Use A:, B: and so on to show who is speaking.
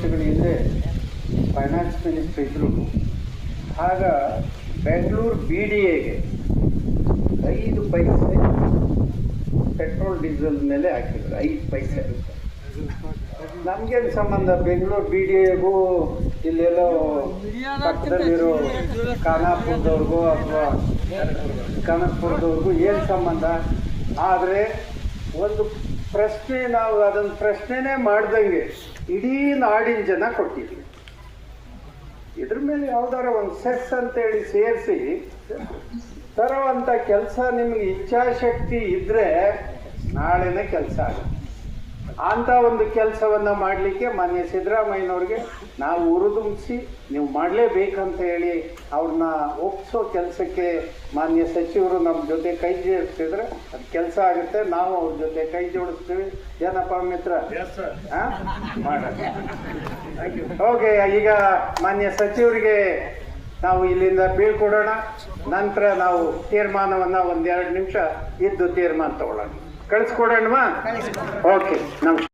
A: ವರ್ಷಗಳ ಹಿಂದೆ finance minister ಇದ್ರು. ಆಗ ಬೆಂಗಳೂರು ಬಿ ಡಿ ಎಗೆ ಐದು ಪೈಸೆ ಪೆಟ್ರೋಲ್ ಡೀಸೆಲ್ ಮೇಲೆ ಹಾಕಿದ್ರು. ಐದು ಪೈಸೆ. ನಮ್ಗೇನು ಸಂಬಂಧ? ಬೆಂಗಳೂರು ಬಿ ಡಿ ಎಗೂ ಇಲ್ಲೆಲ್ಲೋ ಪಕ್ಕದಲ್ಲಿರೋ ಖಾನಾಪುರದವ್ರಿಗೂ ಅಥವಾ ಕನಕಪುರದವ್ರಿಗೂ ಏನು ಸಂಬಂಧ? ಆದರೆ ಒಂದು ಪ್ರಶ್ನೆ, ನಾವು ಅದನ್ನು ಪ್ರಶ್ನೆನೇ ಮಾಡ್ದಂಗೆ ಇಡೀ ನಾಡಿನ ಜನ ಕೊಟ್ಟಿದ್ವಿ ಇದ್ರ ಮೇಲೆ ಯಾವ್ದಾರ ಒಂದು ಸೆಸ್ ಅಂತೇಳಿ ಸೇರಿಸಿ ತರುವಂಥ ಕೆಲಸ ನಿಮ್ಗೆ ಇಚ್ಛಾಶಕ್ತಿ ಇದ್ರೆ ನಾಳೆನೇ ಕೆಲಸ ಆಗುತ್ತೆ. ಅಂತ ಒಂದು ಕೆಲಸವನ್ನ ಮಾಡಲಿಕ್ಕೆ ಮಾನ್ಯ ಸಿದ್ದರಾಮಯ್ಯನವ್ರಿಗೆ ನಾವು ಉರುದುಂಬಿಸಿ ನೀವು ಮಾಡಲೇಬೇಕಂತ ಹೇಳಿ ಅವ್ರನ್ನ ಒಪ್ಪಿಸೋ ಕೆಲಸಕ್ಕೆ ಮಾನ್ಯ ಸಚಿವರು ನಮ್ಮ ಜೊತೆ ಕೈ ಜೋಡಿಸ್ತಿದ್ರೆ ಅದು ಕೆಲಸ ಆಗುತ್ತೆ ನಾವು ಅವ್ರ ಜೊತೆ ಕೈ ಜೋಡಿಸ್ತೀವಿ. ಏನಪ್ಪ ಮಿತ್ರ? ಓಕೆ ಈಗ ಮಾನ್ಯ ಸಚಿವರಿಗೆ ನಾವು ಇಲ್ಲಿಂದ ಬೀಳ್ಕೊಡೋಣ. ನಂತರ ನಾವು ತೀರ್ಮಾನವನ್ನ ಒಂದೆರಡು ನಿಮಿಷ ಇದ್ದು ತೀರ್ಮಾನ ತಗೊಳ್ಳೋಣ. ಕಳಿಸ್ಕೊಡೋಣವಾ? ಓಕೆ ನಮಸ್ಕಾರ